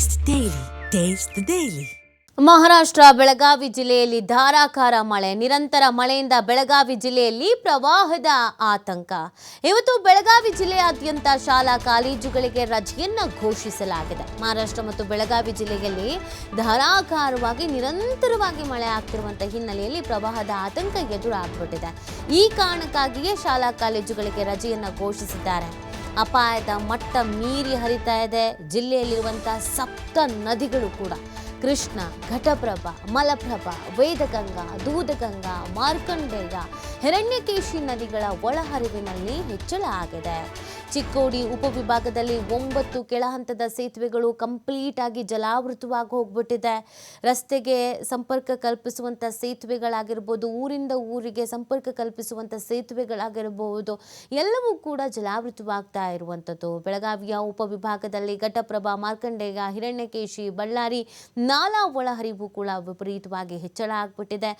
Taste daily taste daily Maharashtra, Belagavi ಜಿಲ್ಲೆಯಲ್ಲಿ ಧಾರಾಕಾರ ಮಳೆ, ನಿರಂತರ ಮಳೆಯಿಂದ ಬೆಳಗಾವಿ ಜಿಲ್ಲೆಯಲ್ಲಿ ಪ್ರವಾಹದ ಆತಂಕ. ಇವತ್ತು ಬೆಳಗಾವಿ ಜಿಲ್ಲೆಯಾದ್ಯಂತ ಶಾಲಾ ಕಾಲೇಜುಗಳಿಗೆ ರಜೆಯನ್ನ ಘೋಷಿಸಲಾಗಿದೆ. ಮಹಾರಾಷ್ಟ್ರ ಮತ್ತು ಬೆಳಗಾವಿ ಜಿಲ್ಲೆಯಲ್ಲಿ ಧಾರಾಕಾರವಾಗಿ, ನಿರಂತರವಾಗಿ ಮಳೆ ಆಗ್ತಿರುವಂಥ ಹಿನ್ನೆಲೆಯಲ್ಲಿ ಪ್ರವಾಹದ ಆತಂಕ ಎದುರಾಗ್ಬಿಟ್ಟಿದೆ. ಈ ಕಾರಣಕ್ಕಾಗಿಯೇ ಶಾಲಾ ಕಾಲೇಜುಗಳಿಗೆ ರಜೆಯನ್ನ ಘೋಷಿಸಿದ್ದಾರೆ. ಅಪಾಯದ ಮಟ್ಟ ಮೀರಿ ಹರಿತಾ ಇದೆ. ಜಿಲ್ಲೆಯಲ್ಲಿರುವಂತಹ ಸಪ್ತ ನದಿಗಳು ಕೂಡ. ಕೃಷ್ಣ, ಘಟಪ್ರಭಾ, ಮಲಪ್ರಭ, ವೇದಗಂಗಾ, ದೂದಗಂಗಾ, ಮಾರ್ಕಂಡೇಯ ಹಿರಣ್ಯಕೇಶಿ ನದಿಗಳ ಒಳಹರಿವಿನಲ್ಲಿ ಹೆಚ್ಚಳ ಆಗಿದೆ. ಚಿಕ್ಕೋಡಿ ಉಪವಿಭಾಗದಲ್ಲಿ ಒಂಬತ್ತು ಕೆಳಹಂತದ ಸೇತುವೆಗಳು ಕಂಪ್ಲೀಟ್ ಆಗಿ ಜಲಾವೃತವಾಗಿ ಹೋಗ್ಬಿಟ್ಟಿದೆ. ರಸ್ತೆಗೆ ಸಂಪರ್ಕ ಕಲ್ಪಿಸುವಂಥ ಸೇತುವೆಗಳಾಗಿರ್ಬೋದು, ಊರಿಂದ ಊರಿಗೆ ಸಂಪರ್ಕ ಕಲ್ಪಿಸುವಂಥ ಸೇತುವೆಗಳಾಗಿರಬಹುದು ಎಲ್ಲವೂ ಕೂಡ ಜಲಾವೃತವಾಗ್ತಾ ಇರುವಂಥದ್ದು ಬೆಳಗಾವಿಯ ಉಪವಿಭಾಗದಲ್ಲಿ ಘಟಪ್ರಭಾ, ಮಾರ್ಕಂಡೇಯ, ಹಿರಣ್ಯಕೇಶಿ, ಬಳ್ಳಾರಿ ನಾಲಾ ಒಳಹರಿವು ಕೂಡ ವಿಪರೀತವಾಗಿ ಹೆಚ್ಚಳ ಆಗ್ಬಿಟ್ಟಿದೆ.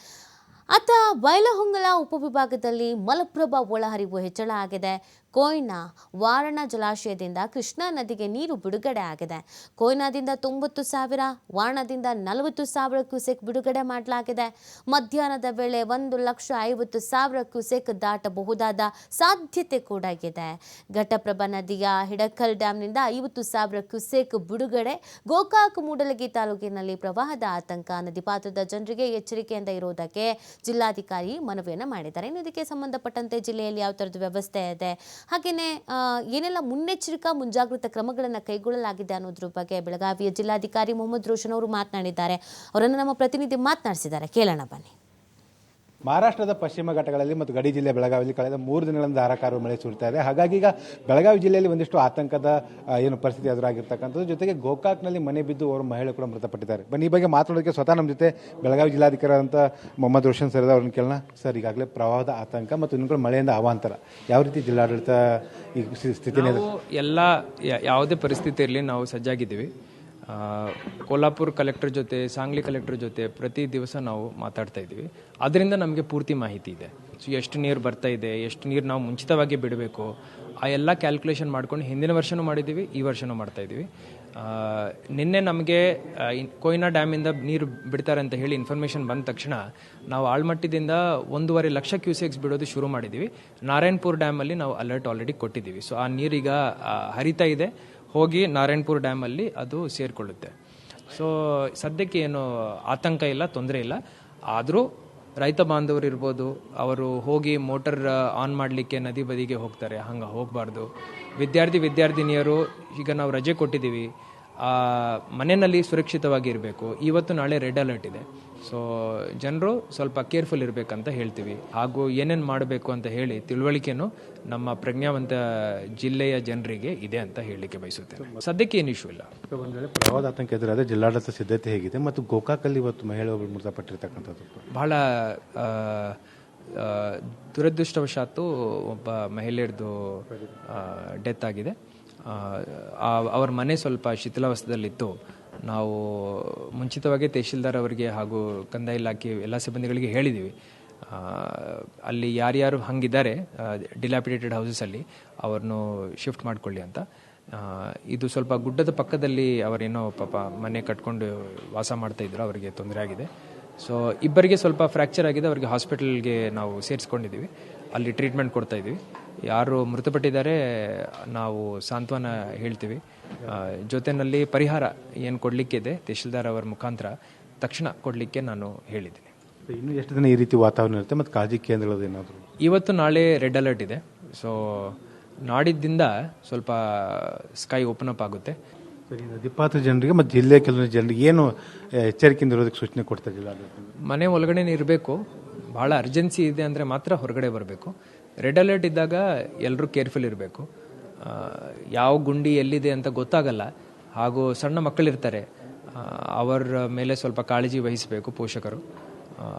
ಅತ್ತ ಬೈಲಹೊಂಗಲ ಉಪವಿಭಾಗದಲ್ಲಿ ಮಲಪ್ರಭಾ ಒಳಹರಿವು ಹೆಚ್ಚಳ ಆಗಿದೆ. ಕೊಯ್ನಾ ವಾರಣ ಜಲಾಶಯದಿಂದ ಕೃಷ್ಣಾ ನದಿಗೆ ನೀರು ಬಿಡುಗಡೆ ಆಗಿದೆ. ಕೊಯ್ನಾದಿಂದ ತೊಂಬತ್ತು ಸಾವಿರ, ವಾರಣದಿಂದ ನಲವತ್ತು ಸಾವಿರ ಕ್ಯೂಸೆಕ್ ಬಿಡುಗಡೆ ಮಾಡಲಾಗಿದೆ. ಮಧ್ಯಾಹ್ನದ ವೇಳೆ ಒಂದು ಲಕ್ಷ ಐವತ್ತು ಸಾವಿರ ಕ್ಯೂಸೆಕ್ ದಾಟಬಹುದಾದ ಸಾಧ್ಯತೆ ಕೂಡ ಇದೆ. ಘಟಪ್ರಭಾ ನದಿಯ ಹಿಡಕಲ್ ಡ್ಯಾಂನಿಂದ ಐವತ್ತು ಸಾವಿರ ಕ್ಯೂಸೆಕ್ ಬಿಡುಗಡೆ. ಗೋಕಾಕ್ ಮೂಡಲಗಿ ತಾಲೂಕಿನಲ್ಲಿ ಪ್ರವಾಹದ ಆತಂಕ. ನದಿಪಾತ್ರದ ಜನರಿಗೆ ಎಚ್ಚರಿಕೆಯಿಂದ ಇರುವುದಕ್ಕೆ ಜಿಲ್ಲಾಧಿಕಾರಿ ಮನವಿಯನ್ನು ಮಾಡಿದ್ದಾರೆ. ಇನ್ನು ಇದಕ್ಕೆ ಸಂಬಂಧಪಟ್ಟಂತೆ ಜಿಲ್ಲೆಯಲ್ಲಿ ಯಾವ ಥರದ ವ್ಯವಸ್ಥೆ ಇದೆ? ಹಾಗೆಯೇ ಏನೆಲ್ಲ ಮುನ್ನೆಚ್ಚರಿಕಾ, ಮುಂಜಾಗ್ರತಾ ಕ್ರಮಗಳನ್ನು ಕೈಗೊಳ್ಳಲಾಗಿದೆ ಅನ್ನೋದ್ರ ಬಗ್ಗೆ ಬೆಳಗಾವಿಯ ಜಿಲ್ಲಾಧಿಕಾರಿ ಮೊಹಮ್ಮದ್ ರೋಷನ್ ಅವರು ಮಾತನಾಡಿದ್ದಾರೆ. ಅವರನ್ನು ನಮ್ಮ ಪ್ರತಿನಿಧಿ ಮಾತನಾಡಿಸಿದ್ದಾರೆ. ಕೇಳೋಣ ಬನ್ನಿ. ಮಹಾರಾಷ್ಟ್ರದ ಪಶ್ಚಿಮ ಘಟ್ಟಗಳಲ್ಲಿ ಮತ್ತು ಗಡಿ ಜಿಲ್ಲೆ ಬೆಳಗಾವಿಯಲ್ಲಿ ಕಳೆದ ಮೂರು ದಿನಗಳಿಂದ ಧಾರಾಕಾರ ಮಳೆ ಸುರಿತಾ ಇದೆ. ಹಾಗಾಗಿ ಈಗ ಬೆಳಗಾವಿ ಜಿಲ್ಲೆಯಲ್ಲಿ ಒಂದಿಷ್ಟು ಆತಂಕದ ಏನು ಪರಿಸ್ಥಿತಿ ಎದುರಾಗಿರ್ತಕ್ಕಂಥದ್ದು. ಜೊತೆಗೆ ಗೋಕಾಕ್ನಲ್ಲಿ ಮನೆ ಬಿದ್ದು ಅವರು ಮಹಿಳೆ ಕೂಡ ಮೃತಪಟ್ಟಿದ್ದಾರೆ. ಬನ್ನಿ, ಈ ಬಗ್ಗೆ ಮಾತನಾಡೋದಕ್ಕೆ ಸ್ವತಃ ನಮ್ಮ ಜೊತೆ ಬೆಳಗಾವಿ ಜಿಲ್ಲಾಧಿಕಾರಿಯಾದಂಥ ಮೊಹಮ್ಮದ್ ರೋಷನ್ ಸರ್ ಅವ್ರನ್ನ ಕೇಳೋಣ. ಸರ್, ಈಗಾಗಲೇ ಪ್ರವಾಹದ ಆತಂಕ ಮತ್ತು ಇನ್ನು ಕೂಡ ಮಳೆಯಿಂದ ಅವಾಂತರ. ಯಾವ ರೀತಿ ಜಿಲ್ಲಾಡಳಿತ ಈ ಸ್ಥಿತಿ ಎಲ್ಲ ಯಾವುದೇ ಪರಿಸ್ಥಿತಿ ಇರಲಿ, ನಾವು ಸಜ್ಜಾಗಿದ್ದೀವಿ. ಕೋಲ್ಹಾಪುರ್ ಕಲೆಕ್ಟರ್ ಜೊತೆ, ಸಾಂಗ್ಲಿ ಕಲೆಕ್ಟರ್ ಜೊತೆ ಪ್ರತಿ ದಿವಸ ನಾವು ಮಾತಾಡ್ತಾ ಇದ್ದೀವಿ. ಅದರಿಂದ ನಮಗೆ ಪೂರ್ತಿ ಮಾಹಿತಿ ಇದೆ. ಸೊ ಎಷ್ಟು ನೀರು ಬರ್ತಾ ಇದೆ, ಎಷ್ಟು ನೀರು ನಾವು ಮುಂಚಿತವಾಗಿ ಬಿಡಬೇಕು, ಆ ಎಲ್ಲ ಕ್ಯಾಲ್ಕುಲೇಷನ್ ಮಾಡ್ಕೊಂಡು ಹಿಂದಿನ ವರ್ಷನೂ ಮಾಡಿದ್ದೀವಿ, ಈ ವರ್ಷನೂ ಮಾಡ್ತಾ ಇದ್ದೀವಿ. ನಿನ್ನೆ ನಮಗೆ ಕೊಯ್ನಾ ಡ್ಯಾಮಿಂದ ನೀರು ಬಿಡ್ತಾರೆ ಅಂತ ಹೇಳಿ ಇನ್ಫಾರ್ಮೇಷನ್ ಬಂದ ತಕ್ಷಣ ನಾವು ಆಳ್ಮಟ್ಟದಿಂದ ಒಂದೂವರೆ ಲಕ್ಷ ಕ್ಯೂಸೆಕ್ಸ್ ಬಿಡೋದು ಶುರು ಮಾಡಿದ್ದೀವಿ. ನಾರಾಯಣಪುರ ಡ್ಯಾಮಲ್ಲಿ ನಾವು ಅಲರ್ಟ್ ಆಲ್ರೆಡಿ ಕೊಟ್ಟಿದ್ದೀವಿ. ಸೊ ಆ ನೀರೀಗ ಹರಿತಾ ಇದೆ. ಹೋಗಿ ನಾರಾಯಣಪುರ ಡ್ಯಾಮಲ್ಲಿ ಅದು ಸೇರಿಕೊಳ್ಳುತ್ತೆ. ಸೊ ಸದ್ಯಕ್ಕೆ ಏನು ಆತಂಕ ಇಲ್ಲ, ತೊಂದರೆ ಇಲ್ಲ. ಆದರೂ ರೈತ ಬಾಂಧವರು ಇರ್ಬೋದು, ಅವರು ಹೋಗಿ ಮೋಟರ್ ಆನ್ ಮಾಡಲಿಕ್ಕೆ ನದಿ ಬದಿಗೆ ಹೋಗ್ತಾರೆ, ಹಂಗೆ ಹೋಗಬಾರ್ದು. ವಿದ್ಯಾರ್ಥಿ, ವಿದ್ಯಾರ್ಥಿನಿಯರು, ಈಗ ನಾವು ರಜೆ ಕೊಟ್ಟಿದ್ದೀವಿ. ಮನೆಯಲ್ಲಿ ಸುರಕ್ಷಿತವಾಗಿ ಇರಬೇಕು. ಇವತ್ತು ನಾಳೆ ರೆಡ್ ಅಲರ್ಟ್ ಇದೆ. ಸೊ ಜನರು ಸ್ವಲ್ಪ ಕೇರ್ಫುಲ್ ಇರಬೇಕಂತ ಹೇಳ್ತೀವಿ. ಹಾಗೂ ಏನೇನು ಮಾಡಬೇಕು ಅಂತ ಹೇಳಿ ತಿಳುವಳಿಕೆನೂ ನಮ್ಮ ಪ್ರಜ್ಞಾವಂತ ಜಿಲ್ಲೆಯ ಜನರಿಗೆ ಇದೆ ಅಂತ ಹೇಳಲಿಕ್ಕೆ ಬಯಸುತ್ತೇನೆ. ಸದ್ಯಕ್ಕೆ ಏನು ಇಶ್ಯೂ ಇಲ್ಲ. ಒಂದು ವೇಳೆ ಪ್ರವಾದ ಆತಂಕ ಎದುರಾದರೆ ಜಿಲ್ಲಾಡಳಿತ ಸಿದ್ಧತೆ ಹೇಗಿದೆ ಮತ್ತು ಗೋಕಾಕಲ್ಲಿ ಇವತ್ತು ಮಹಿಳೆ ಒಬ್ಬರು ಮೃತಪಟ್ಟಿರ್ತಕ್ಕಂಥದ್ದು. ಬಹಳ ದುರದೃಷ್ಟವಶಾತ್ತು ಒಬ್ಬ ಮಹಿಳೆಯರದು ಡೆತ್ ಆಗಿದೆ. ಅವ್ರ ಮನೆ ಸ್ವಲ್ಪ ಶಿಥಿಲಾವಸ್ಥೆಯಲ್ಲಿತ್ತು. ನಾವು ಮುಂಚಿತವಾಗಿ ತಹಶೀಲ್ದಾರ್ ಅವರಿಗೆ ಹಾಗೂ ಕಂದಾಯ ಇಲಾಖೆ ಎಲ್ಲ ಸಿಬ್ಬಂದಿಗಳಿಗೆ ಹೇಳಿದ್ದೀವಿ ಅಲ್ಲಿ ಯಾರ್ಯಾರು ಹಂಗಿದ್ದಾರೆ ಡಿಲಾಪಿಡೇಟೆಡ್ ಹೌಸಸಲ್ಲಿ ಅವ್ರನ್ನು ಶಿಫ್ಟ್ ಮಾಡಿಕೊಳ್ಳಿ ಅಂತ. ಇದು ಸ್ವಲ್ಪ ಗುಡ್ಡದ ಪಕ್ಕದಲ್ಲಿ ಅವರೇನೋ ಪಾಪ ಮನೆ ಕಟ್ಕೊಂಡು ವಾಸ ಮಾಡ್ತಾ ಇದ್ರು, ಅವರಿಗೆ ತೊಂದರೆ ಆಗಿದೆ. ಸೊ ಇಬ್ಬರಿಗೆ ಸ್ವಲ್ಪ ಫ್ರ್ಯಾಕ್ಚರ್ ಆಗಿದೆ, ಅವರಿಗೆ ಹಾಸ್ಪಿಟಲ್ಗೆ ನಾವು ಸೇರಿಸ್ಕೊಂಡಿದ್ದೀವಿ ಅಲ್ಲಿ ಟ್ರೀಟ್ಮೆಂಟ್ ಕೊಡ್ತಾ ಇದ್ದೀವಿ ಯಾರು ಮೃತಪಟ್ಟಿದ್ದಾರೆ ನಾವು ಸಾಂತ್ವನ ಹೇಳ್ತೀವಿ. ಜೊತೆಯಲ್ಲಿ ಜೊತೆನಲ್ಲಿ ಪರಿಹಾರ ಏನು ಕೊಡಲಿಕ್ಕಿದೆ ತಹಶೀಲ್ದಾರ್ ಅವರ ಮುಖಾಂತರ ತಕ್ಷಣ ಕೊಡಲಿಕ್ಕೆ ನಾನು ಹೇಳಿದ್ದೀನಿ. ಇನ್ನು ಎಷ್ಟು ದಿನ ಈ ರೀತಿ ವಾತಾವರಣ ಇರುತ್ತೆ ಮತ್ತು ಕಾಳಜಿ ಕೇಂದ್ರಗಳು ಏನಾದರೂ? ಇವತ್ತು ನಾಳೆ ರೆಡ್ ಅಲರ್ಟ್ ಇದೆ. ಸೊ ನಾಡಿದ್ದಿಂದ ಸ್ವಲ್ಪ ಸ್ಕೈ ಓಪನ್ ಅಪ್ ಆಗುತ್ತೆ. ನದಿಪಾತ್ರ ಜನರಿಗೆ ಮತ್ತು ಜಿಲ್ಲೆ ಕೆಲವೊಂದು ಜನರಿಗೆ ಏನು ಎಚ್ಚರಿಕೆಯಿಂದ ಇರೋದಕ್ಕೆ ಸೂಚನೆ ಕೊಡ್ತಾ ಜಿಲ್ಲಾಡಳಿತ ಮನೆ ಒಳಗಡೆ ಇರಬೇಕು. ಭಾಳ ಅರ್ಜೆನ್ಸಿ ಇದೆ ಅಂದರೆ ಮಾತ್ರ ಹೊರಗಡೆ ಬರಬೇಕು. ರೆಡ್ ಅಲರ್ಟ್ ಇದ್ದಾಗ ಎಲ್ಲರೂ ಕೇರ್ಫುಲ್ ಇರಬೇಕು. ಯಾವ ಗುಂಡಿ ಎಲ್ಲಿದೆ ಅಂತ ಗೊತ್ತಾಗಲ್ಲ. ಹಾಗೂ ಸಣ್ಣ ಮಕ್ಕಳಿರ್ತಾರೆ. ಅವರ ಮೇಲೆ ಸ್ವಲ್ಪ ಕಾಳಜಿ ವಹಿಸಬೇಕು ಪೋಷಕರು.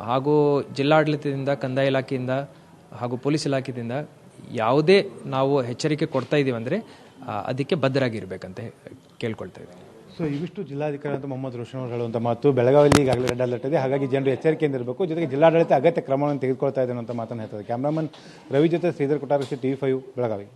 ಹಾಗೂ ಜಿಲ್ಲಾಡಳಿತದಿಂದ, ಕಂದಾಯ ಇಲಾಖೆಯಿಂದ ಹಾಗೂ ಪೊಲೀಸ್ ಇಲಾಖೆಯಿಂದ ಯಾವುದೇ ನಾವು ಎಚ್ಚರಿಕೆ ಕೊಡ್ತಾ ಇದ್ದೀವಿ ಅಂದರೆ ಅದಕ್ಕೆ ಬದ್ಧರಾಗಿರ್ಬೇಕಂತ ಕೇಳ್ಕೊಳ್ತಾ ಇದ್ದೀನಿ. ಸೊ ಇವಿಷ್ಟು ಜಿಲ್ಲಾಧಿಕಾರಿ ಅಂತ ಮೊಹಮ್ಮದ್ ರೋಷನ್ ಅವರು ಹೇಳುವಂಥ ಮಾತು. ಬೆಳಗಾವಿಯಲ್ಲಿ ಈಗಾಗಲೇ ಇದೆ. ಹಾಗಾಗಿ ಜನರು ಎಚ್ಚರಿಕೆಯಿಂದ ಇರಬೇಕು ಜೊತೆಗೆ ಜಿಲ್ಲಾಡಳಿತ ಅಗತ್ಯ ಕ್ರಮವನ್ನು ತೆಗೆದುಕೊಳ್ತಾ ಇದೆ ಅಂತ ಮಾತನ್ನು ಹೇಳ್ತಾರೆ ಕ್ಯಾಮ್ರಾಮನ್ ರವಿ ಜೊತೆ ಶ್ರೀಧರ್ ಕೊಟ್ಟಾರಸಿ ಟಿ ಫೈವ್, ಬೆಳಗಾವಿ.